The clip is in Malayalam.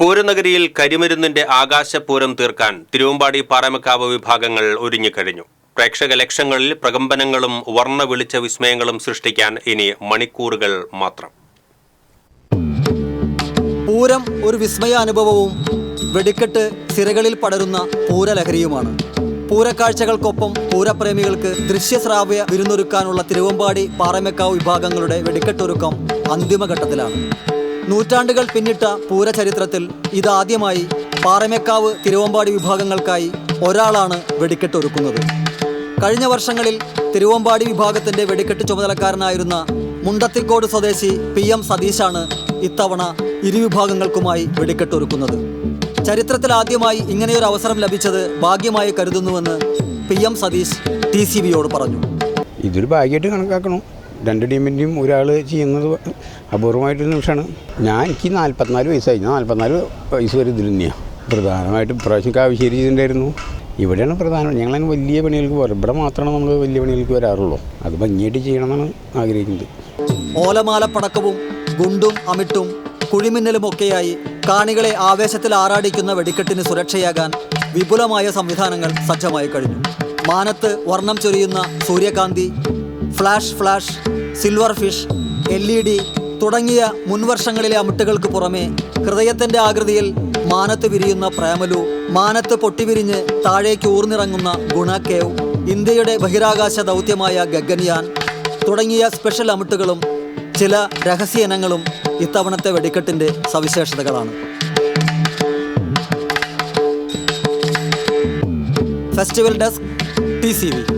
പൂരനഗരിയിൽ കരിമരുന്നിന്റെ ആകാശപൂരം തീർക്കാൻ തിരുവമ്പാടി പാറമക്കാവ് വിഭാഗങ്ങൾ ഒരുങ്ങിക്കഴിഞ്ഞു. പ്രേക്ഷക ലക്ഷങ്ങളിൽ പ്രകമ്പനങ്ങളും വർണ വിളിച്ച വിസ്മയങ്ങളും സൃഷ്ടിക്കാൻ ഇനി മണിക്കൂറുകൾ മാത്രം. പൂരം ഒരു വിസ്മയ അനുഭവവും വെടിക്കെട്ട് സിരകളിൽ പടരുന്ന പൂരലഹരിയുമാണ്. പൂരക്കാഴ്ചകൾക്കൊപ്പം പൂരപ്രേമികൾക്ക് ദൃശ്യശ്രാവ്യ വിരുന്നൊരുക്കാനുള്ള തിരുവമ്പാടി പാറമേക്കാവ് വിഭാഗങ്ങളുടെ വെടിക്കെട്ടൊരുക്കം അന്തിമഘട്ടത്തിലാണ്. നൂറ്റാണ്ടുകൾ പിന്നിട്ട പൂരചരിത്രത്തിൽ ഇതാദ്യമായി പാറമേക്കാവ് തിരുവമ്പാടി വിഭാഗങ്ങൾക്കായി ഒരാളാണ് വെടിക്കെട്ടൊരുക്കുന്നത് കഴിഞ്ഞ വർഷങ്ങളിൽ തിരുവമ്പാടി വിഭാഗത്തിന്റെ വെടിക്കെട്ട് ചുമതലക്കാരനായിരുന്ന മുണ്ടത്തിക്കോട് സ്വദേശി പി എം സതീഷാണ് ഇത്തവണ ഇരുവിഭാഗങ്ങൾക്കുമായി വെടിക്കെട്ടൊരുക്കുന്നത് ചരിത്രത്തിൽ ആദ്യമായി ഇങ്ങനെയൊരു അവസരം ലഭിച്ചത് ഭാഗ്യമായി കരുതുന്നുവെന്ന് P M Satheesh T C ബിയോട് പറഞ്ഞു. ഇതൊരു ഭാഗ്യമായിട്ട് കണക്കാക്കണം. രണ്ട് ടീമിന്റെയും ഒരാൾ ചെയ്യുന്നത് അപൂർവമായിട്ടൊരു നിമിഷമാണ്. ഞാൻ എനിക്ക് നാൽപ്പത്തിനാല് വയസ്സായി. ഞാൻ നാൽപ്പത്തിനാല് വയസ്സ് വരെ ഇതിൽ തന്നെയാണ് പ്രധാനമായിട്ടും ഇപ്രാവശ്യം കാവശ്ശേരി ചെയ്തിട്ടുണ്ടായിരുന്നു. ഇവിടെയാണ് പ്രധാനം. ഞങ്ങളതിന് വലിയ പണികൾക്ക് പോകാറ് ഇവിടെ മാത്രമാണ് നമ്മൾ വലിയ പണികൾക്ക് വരാറുള്ളൂ. അത് ഭംഗിയായിട്ട് ചെയ്യണമെന്നാണ് ആഗ്രഹിക്കുന്നത്. ഓലമാലപ്പടക്കവും ഗുണ്ടും അമിട്ടും കുഴിമിന്നലുമൊക്കെയായി കാണികളെ ആവേശത്തിൽ ആറാടിക്കുന്ന വെടിക്കെട്ടിന് സുരക്ഷയാകാൻ വിപുലമായ സംവിധാനങ്ങൾ സജ്ജമായി കഴിഞ്ഞു. മാനത്ത് വർണം ചൊരിയുന്ന സൂര്യകാന്തി flash flash silver fish L E D തുടങ്ങിയ മുൻവർഷങ്ങളിലെ അമിട്ടുകൾക്ക് പുറമെ ഹൃദയത്തിന്റെ ആകൃതിയിൽ മാനത്ത് വിരിയുന്ന പ്രേമലു മാനത്ത് പൊട്ടിവിരിഞ്ഞ് താഴേക്ക് ഊർന്നിറങ്ങുന്ന ഗുണക്കേവ് ഇന്ത്യയുടെ ബഹിരാകാശ ദൗത്യമായ ഗഗൻയാൻ തുടങ്ങിയ സ്പെഷ്യൽ അമിട്ടുകളും ചില രഹസ്യ ഇനങ്ങളും ഇത്തവണത്തെ വെടിക്കെട്ടിന്റെ സവിശേഷതകളാണ്. Festival desk T C V.